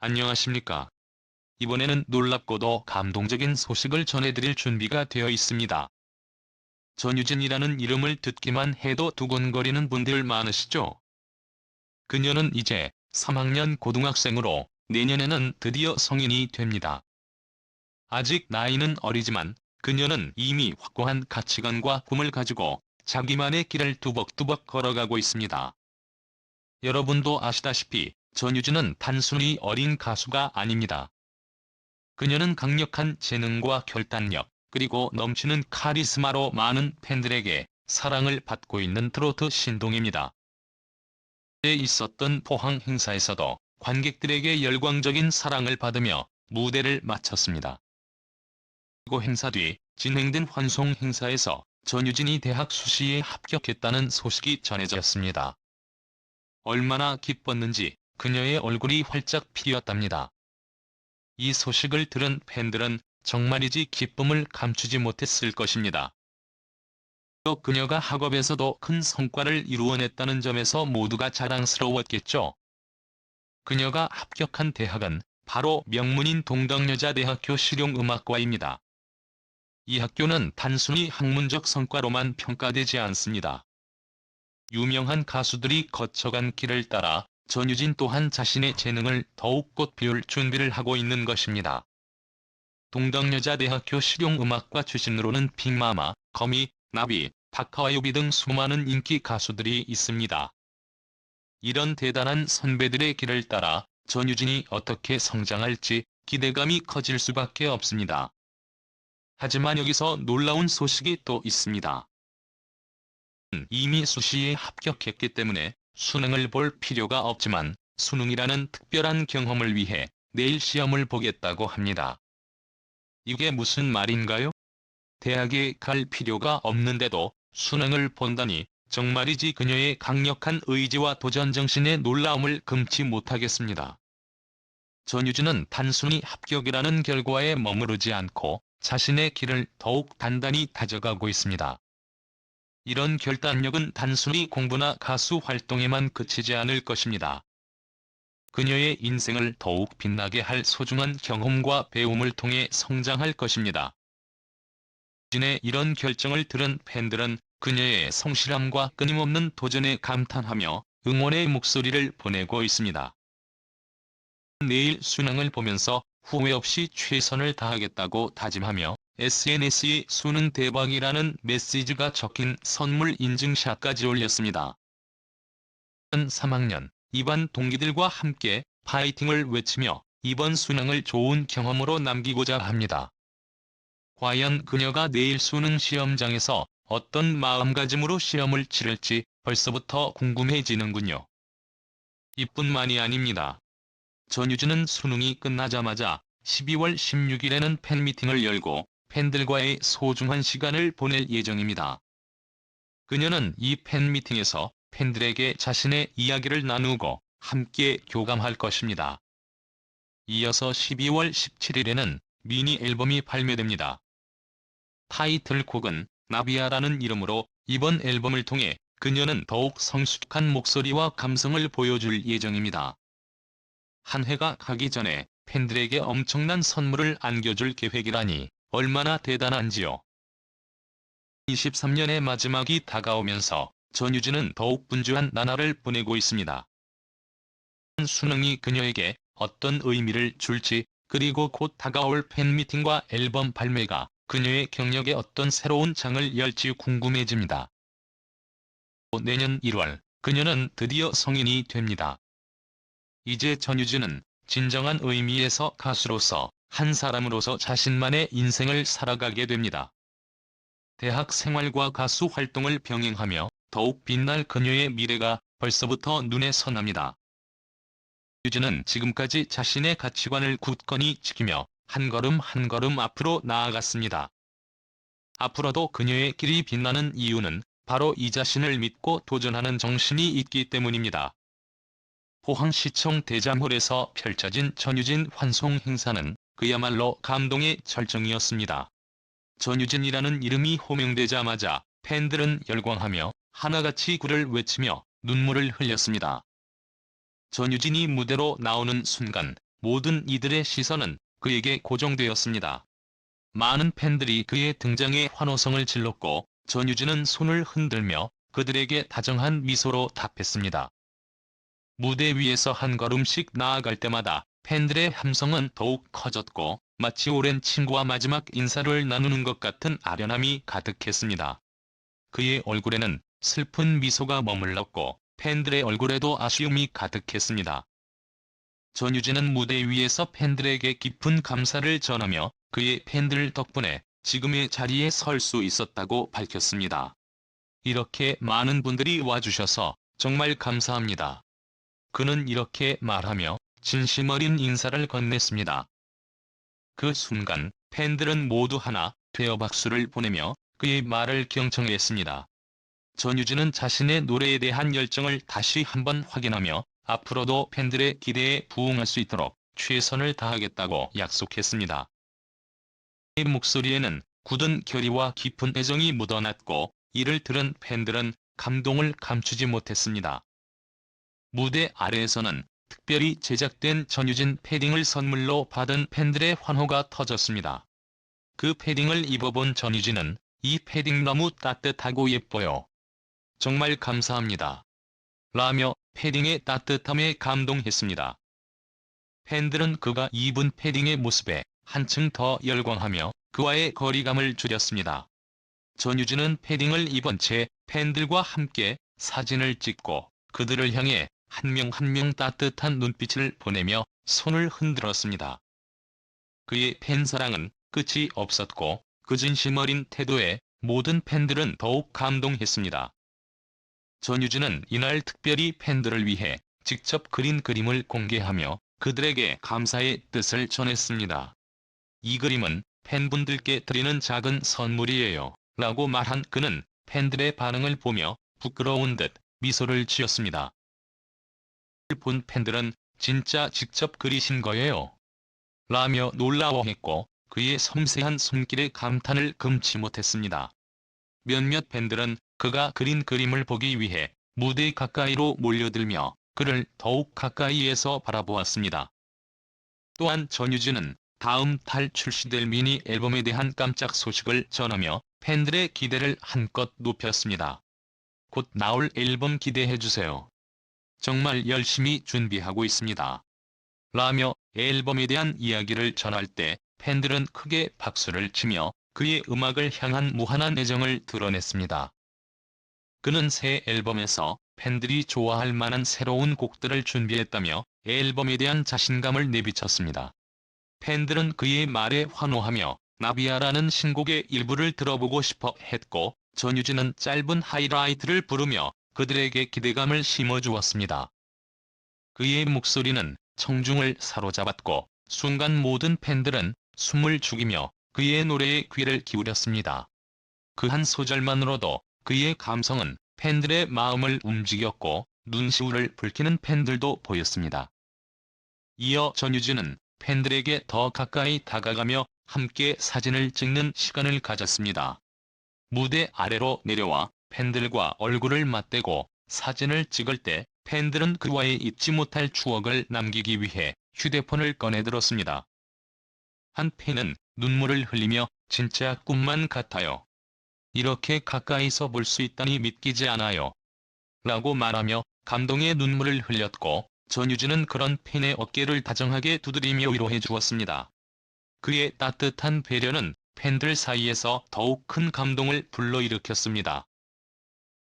안녕하십니까. 이번에는 놀랍고도 감동적인 소식을 전해드릴 준비가 되어 있습니다. 전유진이라는 이름을 듣기만 해도 두근거리는 분들 많으시죠? 그녀는 이제 3학년 고등학생으로 내년에는 드디어 성인이 됩니다. 아직 나이는 어리지만 그녀는 이미 확고한 가치관과 꿈을 가지고 자기만의 길을 두벅두벅 걸어가고 있습니다. 여러분도 아시다시피 전유진은 단순히 어린 가수가 아닙니다. 그녀는 강력한 재능과 결단력, 그리고 넘치는 카리스마로 많은 팬들에게 사랑을 받고 있는 트로트 신동입니다. 에 있었던 포항 행사에서도 관객들에게 열광적인 사랑을 받으며 무대를 마쳤습니다. 그리고 행사 뒤 진행된 환송 행사에서 전유진이 대학 수시에 합격했다는 소식이 전해졌습니다. 얼마나 기뻤는지 그녀의 얼굴이 활짝 피었답니다. 이 소식을 들은 팬들은 정말이지 기쁨을 감추지 못했을 것입니다. 또 그녀가 학업에서도 큰 성과를 이루어냈다는 점에서 모두가 자랑스러웠겠죠. 그녀가 합격한 대학은 바로 명문인 동덕여자대학교 실용음악과입니다. 이 학교는 단순히 학문적 성과로만 평가되지 않습니다. 유명한 가수들이 거쳐간 길을 따라 전유진 또한 자신의 재능을 더욱 꽃피울 준비를 하고 있는 것입니다. 동덕여자대학교 실용음악과 출신으로는 빅마마, 거미, 나비, 박하와요비 등 수많은 인기 가수들이 있습니다. 이런 대단한 선배들의 길을 따라 전유진이 어떻게 성장할지 기대감이 커질 수밖에 없습니다. 하지만 여기서 놀라운 소식이 또 있습니다. 이미 수시에 합격했기 때문에 수능을 볼 필요가 없지만 수능이라는 특별한 경험을 위해 내일 시험을 보겠다고 합니다. 이게 무슨 말인가요? 대학에 갈 필요가 없는데도 수능을 본다니 정말이지 그녀의 강력한 의지와 도전 정신의 놀라움을 금치 못하겠습니다. 전유진은 단순히 합격이라는 결과에 머무르지 않고 자신의 길을 더욱 단단히 다져가고 있습니다. 이런 결단력은 단순히 공부나 가수 활동에만 그치지 않을 것입니다. 그녀의 인생을 더욱 빛나게 할 소중한 경험과 배움을 통해 성장할 것입니다. 진의 이런 결정을 들은 팬들은 그녀의 성실함과 끊임없는 도전에 감탄하며 응원의 목소리를 보내고 있습니다. 내일 수능을 보면서 후회 없이 최선을 다하겠다고 다짐하며 SNS에 수능 대박이라는 메시지가 적힌 선물 인증샷까지 올렸습니다. 3학년 이반 동기들과 함께 파이팅을 외치며 이번 수능을 좋은 경험으로 남기고자 합니다. 과연 그녀가 내일 수능 시험장에서 어떤 마음가짐으로 시험을 치를지 벌써부터 궁금해지는군요. 이뿐만이 아닙니다. 전유진은 수능이 끝나자마자 12월 16일에는 팬미팅을 열고 팬들과의 소중한 시간을 보낼 예정입니다. 그녀는 이 팬미팅에서 팬들에게 자신의 이야기를 나누고 함께 교감할 것입니다. 이어서 12월 17일에는 미니 앨범이 발매됩니다. 타이틀곡은 나비아라는 이름으로 이번 앨범을 통해 그녀는 더욱 성숙한 목소리와 감성을 보여줄 예정입니다. 한 해가 가기 전에 팬들에게 엄청난 선물을 안겨줄 계획이라니 얼마나 대단한지요. 23년의 마지막이 다가오면서 전유진은 더욱 분주한 나날을 보내고 있습니다. 수능이 그녀에게 어떤 의미를 줄지 그리고 곧 다가올 팬미팅과 앨범 발매가 그녀의 경력에 어떤 새로운 장을 열지 궁금해집니다. 내년 1월 그녀는 드디어 성인이 됩니다. 이제 전유진은 진정한 의미에서 가수로서 한 사람으로서 자신만의 인생을 살아가게 됩니다. 대학 생활과 가수 활동을 병행하며 더욱 빛날 그녀의 미래가 벌써부터 눈에 선합니다. 유진은 지금까지 자신의 가치관을 굳건히 지키며 한 걸음 한 걸음 앞으로 나아갔습니다. 앞으로도 그녀의 길이 빛나는 이유는 바로 이 자신을 믿고 도전하는 정신이 있기 때문입니다. 포항시청 대장홀에서 펼쳐진 전유진 환송 행사는 그야말로 감동의 절정이었습니다. 전유진이라는 이름이 호명되자마자 팬들은 열광하며 하나같이 구를 외치며 눈물을 흘렸습니다. 전유진이 무대로 나오는 순간 모든 이들의 시선은 그에게 고정되었습니다. 많은 팬들이 그의 등장에 환호성을 질렀고 전유진은 손을 흔들며 그들에게 다정한 미소로 답했습니다. 무대 위에서 한 걸음씩 나아갈 때마다 팬들의 함성은 더욱 커졌고 마치 오랜 친구와 마지막 인사를 나누는 것 같은 아련함이 가득했습니다. 그의 얼굴에는 슬픈 미소가 머물렀고 팬들의 얼굴에도 아쉬움이 가득했습니다. 전유진은 무대 위에서 팬들에게 깊은 감사를 전하며 그의 팬들 덕분에 지금의 자리에 설 수 있었다고 밝혔습니다. 이렇게 많은 분들이 와주셔서 정말 감사합니다. 그는 이렇게 말하며 진심 어린 인사를 건넸습니다. 그 순간 팬들은 모두 하나 되어 박수를 보내며 그의 말을 경청했습니다. 전유진은 자신의 노래에 대한 열정을 다시 한번 확인하며 앞으로도 팬들의 기대에 부응할 수 있도록 최선을 다하겠다고 약속했습니다. 그의 목소리에는 굳은 결의와 깊은 애정이 묻어났고 이를 들은 팬들은 감동을 감추지 못했습니다. 무대 아래에서는 특별히 제작된 전유진 패딩을 선물로 받은 팬들의 환호가 터졌습니다. 그 패딩을 입어본 전유진은 이 패딩 너무 따뜻하고 예뻐요. 정말 감사합니다. 라며 패딩의 따뜻함에 감동했습니다. 팬들은 그가 입은 패딩의 모습에 한층 더 열광하며 그와의 거리감을 줄였습니다. 전유진은 패딩을 입은 채 팬들과 함께 사진을 찍고 그들을 향해 한 명 한 명 따뜻한 눈빛을 보내며 손을 흔들었습니다. 그의 팬사랑은 끝이 없었고 그 진심 어린 태도에 모든 팬들은 더욱 감동했습니다. 전유진은 이날 특별히 팬들을 위해 직접 그린 그림을 공개하며 그들에게 감사의 뜻을 전했습니다. 이 그림은 팬분들께 드리는 작은 선물이에요. 라고 말한 그는 팬들의 반응을 보며 부끄러운 듯 미소를 지었습니다. 본 팬들은 진짜 직접 그리신 거예요. 라며 놀라워했고 그의 섬세한 손길에 감탄을 금치 못했습니다. 몇몇 팬들은 그가 그린 그림을 보기 위해 무대 가까이로 몰려들며 그를 더욱 가까이에서 바라보았습니다. 또한 전유진은 다음 달 출시될 미니 앨범에 대한 깜짝 소식을 전하며 팬들의 기대를 한껏 높였습니다. 곧 나올 앨범 기대해주세요. 정말 열심히 준비하고 있습니다. 라며 앨범에 대한 이야기를 전할 때 팬들은 크게 박수를 치며 그의 음악을 향한 무한한 애정을 드러냈습니다. 그는 새 앨범에서 팬들이 좋아할 만한 새로운 곡들을 준비했다며 앨범에 대한 자신감을 내비쳤습니다. 팬들은 그의 말에 환호하며 나비야라는 신곡의 일부를 들어보고 싶어 했고 전유진은 짧은 하이라이트를 부르며 그들에게 기대감을 심어주었습니다. 그의 목소리는 청중을 사로잡았고 순간 모든 팬들은 숨을 죽이며 그의 노래에 귀를 기울였습니다. 그 한 소절만으로도 그의 감성은 팬들의 마음을 움직였고 눈시울을 붉히는 팬들도 보였습니다. 이어 전유진은 팬들에게 더 가까이 다가가며 함께 사진을 찍는 시간을 가졌습니다. 무대 아래로 내려와 팬들과 얼굴을 맞대고 사진을 찍을 때 팬들은 그와의 잊지 못할 추억을 남기기 위해 휴대폰을 꺼내들었습니다. 한 팬은 눈물을 흘리며 진짜 꿈만 같아요. 이렇게 가까이서 볼 수 있다니 믿기지 않아요. 라고 말하며 감동의 눈물을 흘렸고 전유진은 그런 팬의 어깨를 다정하게 두드리며 위로해 주었습니다. 그의 따뜻한 배려는 팬들 사이에서 더욱 큰 감동을 불러일으켰습니다.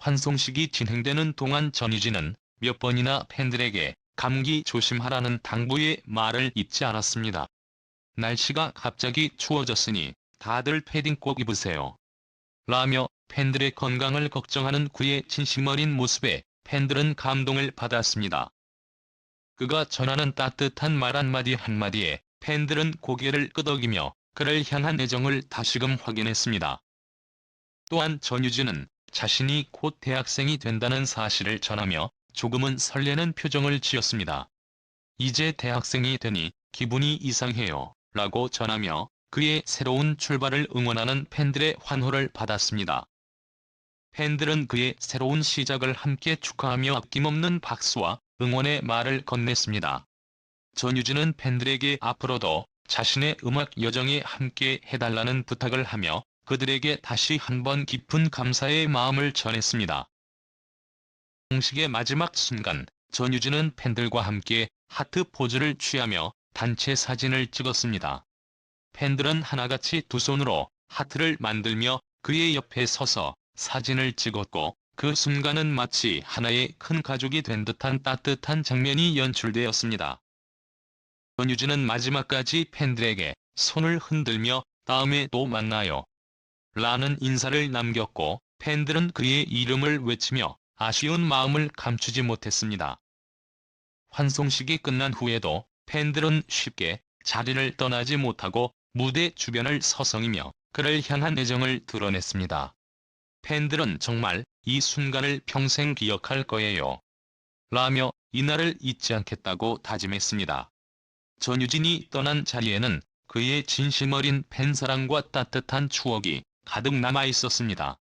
환송식이 진행되는 동안 전유진은 몇 번이나 팬들에게 감기 조심하라는 당부의 말을 잊지 않았습니다. 날씨가 갑자기 추워졌으니 다들 패딩 꼭 입으세요. 라며 팬들의 건강을 걱정하는 그의 진심 어린 모습에 팬들은 감동을 받았습니다. 그가 전하는 따뜻한 말 한마디 한마디에 팬들은 고개를 끄덕이며 그를 향한 애정을 다시금 확인했습니다. 또한 전유진은 자신이 곧 대학생이 된다는 사실을 전하며 조금은 설레는 표정을 지었습니다. 이제 대학생이 되니 기분이 이상해요. 라고 전하며 그의 새로운 출발을 응원하는 팬들의 환호를 받았습니다. 팬들은 그의 새로운 시작을 함께 축하하며 아낌없는 박수와 응원의 말을 건넸습니다. 전유진은 팬들에게 앞으로도 자신의 음악 여정에 함께 해달라는 부탁을 하며 그들에게 다시 한번 깊은 감사의 마음을 전했습니다. 공식의 마지막 순간 전유진은 팬들과 함께 하트 포즈를 취하며 단체 사진을 찍었습니다. 팬들은 하나같이 두 손으로 하트를 만들며 그의 옆에 서서 사진을 찍었고 그 순간은 마치 하나의 큰 가족이 된 듯한 따뜻한 장면이 연출되었습니다. 전유진은 마지막까지 팬들에게 손을 흔들며 다음에 또 만나요. 라는 인사를 남겼고 팬들은 그의 이름을 외치며 아쉬운 마음을 감추지 못했습니다. 환송식이 끝난 후에도 팬들은 쉽게 자리를 떠나지 못하고 무대 주변을 서성이며 그를 향한 애정을 드러냈습니다. 팬들은 정말 이 순간을 평생 기억할 거예요. 라며 이날을 잊지 않겠다고 다짐했습니다. 전유진이 떠난 자리에는 그의 진심 어린 팬사랑과 따뜻한 추억이 가득 남아 있었습니다.